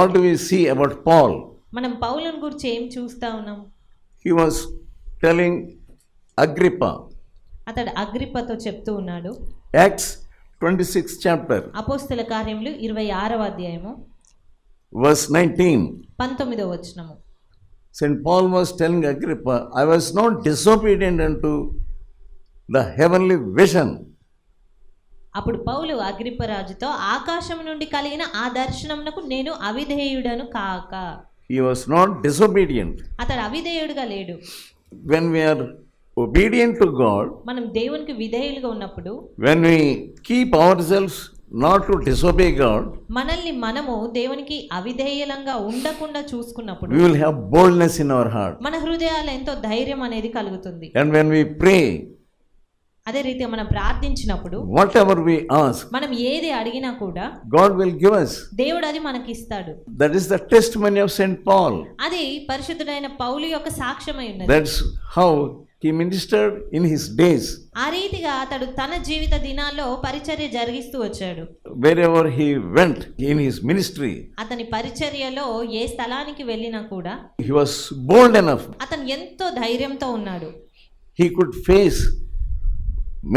What do we see about Paul? మనం పౌలను గురించి ఏం చూస్తా ఉన్నాం He was telling Agrippa, అతడు అగ్రిప్పతో చెప్తూ ఉన్నాడు Acts 26 chapter, అపోస్తల కార్యములు ఇరవై ఆరవ అధ్యాయము verse 19. పంతొమ్మిదో వచనము St. Paul was telling Agrippa, I was not disobedient unto the heavenly vision. అప్పుడు పౌలు అగ్రిప్పరాజుతో ఆకాశం నుండి కలిగిన ఆ దర్శనమునకు నేను అవిధేయుడను కాక He was not disobedient. అతడు అవిధేయుడుగా లేడు we are obedient to God, మనం దేవునికి విధేయులుగా ఉన్నప్పుడు when we keep ourselves not to disobey God, మనల్ని మనము దేవునికి అవిధేయులంగా ఉండకుండా చూసుకున్నప్పుడు we will have boldness in our heart. మన హృదయాలు ఎంతో ధైర్యం అనేది కలుగుతుంది And when we pray, అదే రీతి మనం ప్రార్థించినప్పుడు వాట్ ఎవర్ వి ఆస్క్ మనం ఏది అడిగినా కూడా గాడ్ విల్ గివ్ us. దేవుడు అది మనకి ఇస్తాడు that is the testimony of Saint Paul అది పరిశుద్ధుడైన పౌలు యొక్క సాక్ష్యమై ఉన్నది. That's how he ministered in his days ఆ రీతిగా అతడు తన జీవిత దినాల్లో పరిచర్య జరిగిస్తూ వచ్చాడు. Wherever he went in his ministry అతని పరిచర్యలో ఏ స్థలానికి వెళ్ళినా కూడా హి వాస్ బోల్డ్ ఎనఫ్ అతను ఎంతో ధైర్యంతో ఉన్నాడు. He could face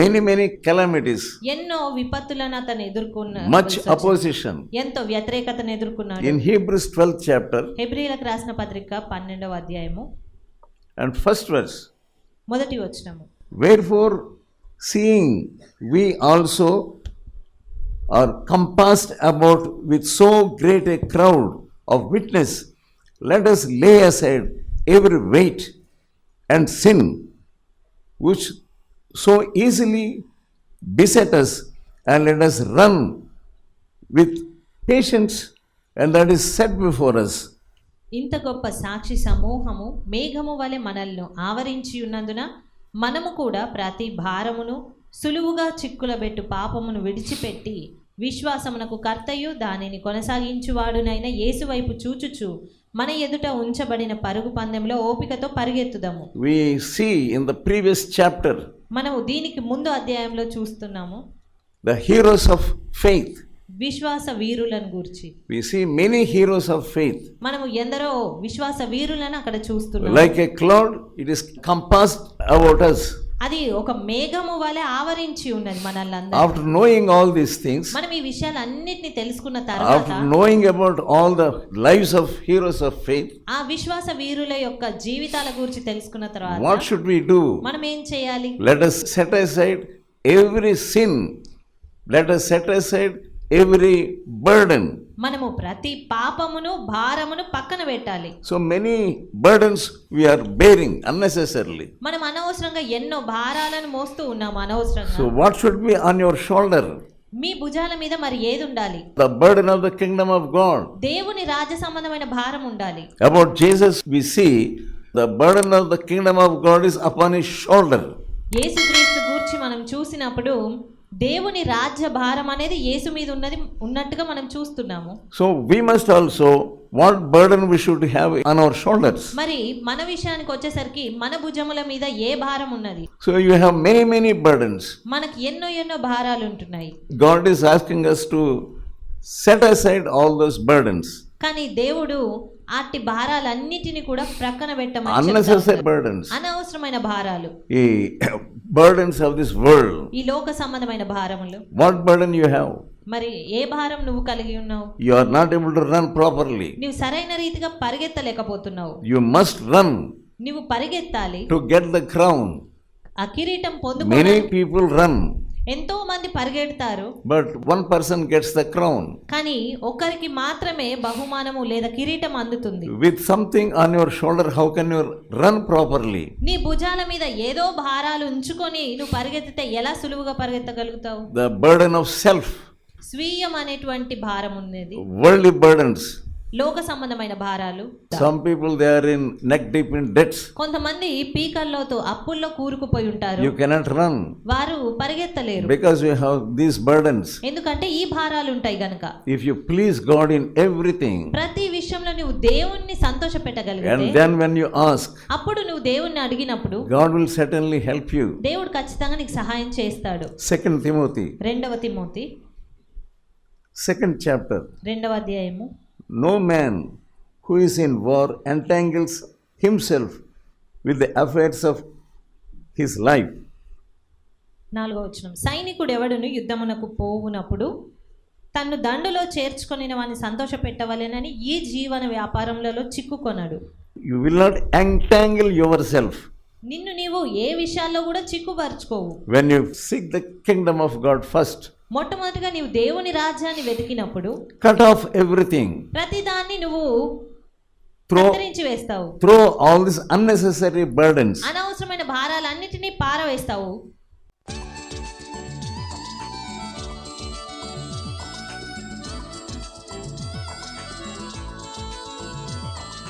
many, many calamities, ఎన్నో విపత్తులను అతను ఎదుర్కొన్న much opposition. ఎంతో వ్యతిరేకతను ఎదుర్కొన్నాడు In Hebrews 12th chapter హెబ్రిలకు రాసిన పత్రిక పన్నెండవ అధ్యాయము and first verse, మొదటి వచనము Wherefore, seeing we also are compassed about with so great a crowd of witness, let us lay aside every weight and sin which so easily beset us, and let us run with patience, and that is set before us. ఇంత గొప్ప సాక్షి సమూహము మేఘము వలె మనల్ని ఆవరించి ఉన్నందున మనము కూడా ప్రతి భారమును సులువుగా చిక్కులబెట్టు పాపమును విడిచిపెట్టి విశ్వాసమునకు కర్తయు దానిని కొనసాగించువాడునైన యేసు వైపు చూచుచు మన ఎదుట ఉంచబడిన పరుగు పందెంలో ఓపికతో పరిగెత్తుదాము We see in the previous chapter మనము దీనికి ముందు అధ్యాయంలో చూస్తున్నాము ద హీరోస్ ఆఫ్ ఫెయిత్ విశ్వాస వీరులను గురించి. We see many heroes of faith మనము ఎందరో విశ్వాస వీరులను అక్కడ చూస్తున్నాము. Like a cloud it is compassed about us. అది ఒక మేఘము వలె ఆవరించి ఉన్నది మనల్ని after knowing all these things మనం ఈ విషయాలు విషయాలన్నిటిని తెలుసుకున్న తర్వాత after knowing about all the lifes of heroes of faith ఆ విశ్వాస వీరుల యొక్క జీవితాల గురించి తెలుసుకున్న తర్వాత వాట్ షుడ్ వి డు మనం ఏం చేయాలి? Let us set aside every sin let us set aside every burden మనము ప్రతి పాపమును భారమును పక్కన పెట్టాలి. So many burdens we are bearing unnecessarily మనం అనవసరంగా ఎన్నో భారాలను మోస్తూ ఉన్నాము అనవసరంగా. So what should be on your shoulder మీ భుజాల మీద మరి ఏది ఉండాలి? The burden of the kingdom of God దేవుని రాజ సంబంధమైన భారం ఉండాలి. About Jesus we see the burden of the kingdom of God is upon his shoulder యేసుక్రీస్తు గురించి మనం చూసినప్పుడు దేవుని రాజ్య భారం అనేది యేసు మీద ఉన్నది ఉన్నట్టుగా మనం చూస్తున్నాము. So we must also what burden we should have on our shoulders మరి మన విషయానికి వచ్చేసరికి మన భుజముల మీద ఏ భారం ఉన్నది? So you have many many burdens మనకి ఎన్నో ఎన్నో భారాలు ఉంటున్నాయి. God is asking us to set aside all those burdens కానీ దేవుడు అట్టి భారాలన్నిటిని కూడా ప్రక్కన అనవసరమైన భారాలు. ఈ బర్డెన్స్ ఆఫ్ దిస్ వరల్డ్ ఈ లోక సంబంధమైన భారములు. వాట్ బర్డన్ యూ హావ్ మరి ఏ భారం నువ్వు కలిగి ఉన్నావు? You are not able to run properly నువ్వు సరైన రీతిగా పరిగెత్తలేకపోతున్నావు. యు మస్ట్ రన్ నువ్వు పరిగెత్తాలి. టు గెట్ ద క్రౌన్ ఆ కిరీటం పొందుకోవాలి మెనీ పీపుల్ రన్ ఎంతో మంది పరిగెడతారు. But one person gets the crown కానీ ఒకరికి మాత్రమే బహుమానము లేదా కిరీటం అందుతుంది. With something on your shoulder how can you run properly నీ భుజాల మీద ఏదో భారాలు ఉంచుకొని నువ్వు పరిగెత్తితే ఎలా సులువుగా పరిగెత్తగలుగుతావు? ద బర్డెన్ ఆఫ్ సెల్ఫ్ స్వీయం అనేటువంటి భారం ఉన్నది. వరల్డ్ బర్డన్స్ లోక సంబంధమైన భారాలు? Some people they are in neck deep in debts కొంతమంది పీకల్లోతో అప్పుల్లో కూరుకుపోయి ఉంటారు. యు కెనాట్ రన్ వారు పరిగెత్తలేరు. Because you have these burdens ఎందుకంటే ఈ భారాలు ఉంటాయి గనుక. If you please God in everything ప్రతి విషయంలో నువ్వు దేవుణ్ణి సంతోష పెట్టగలిగితే and then when you ask అప్పుడు నువ్వు దేవుణ్ణి అడిగినప్పుడు God will certainly help you దేవుడు ఖచ్చితంగా నీకు సహాయం చేస్తాడు. సెకండ్ తిమోతి రెండవ తిమోతి. సెకండ్ చాప్టర్ రెండవ అధ్యాయము. No man who is in war entangles himself with the affairs of his life. నాలుగో వచనం సైనికుడు ఎవడును యుద్ధమునకు పోవునప్పుడు తన్ను దండులో చేర్చుకొని వాని సంతోష పెట్టవలెనని ఈ జీవన వ్యాపారములలో చిక్కుకొనడు You will not entangle yourself నిన్ను నీవు ఏ విషయాల్లో కూడా చిక్కుపరుచుకోవు when you seek the kingdom of God first. మొట్టమొదటిగా నీవు దేవుని రాజ్యాన్ని వెతికినప్పుడు Cut off everything. ప్రతిదాన్ని నువ్వు కత్తిరించి వేస్తావు throw all these unnecessary burdens. అనవసరమైన భారాలన్నిటినీ పారవేస్తావు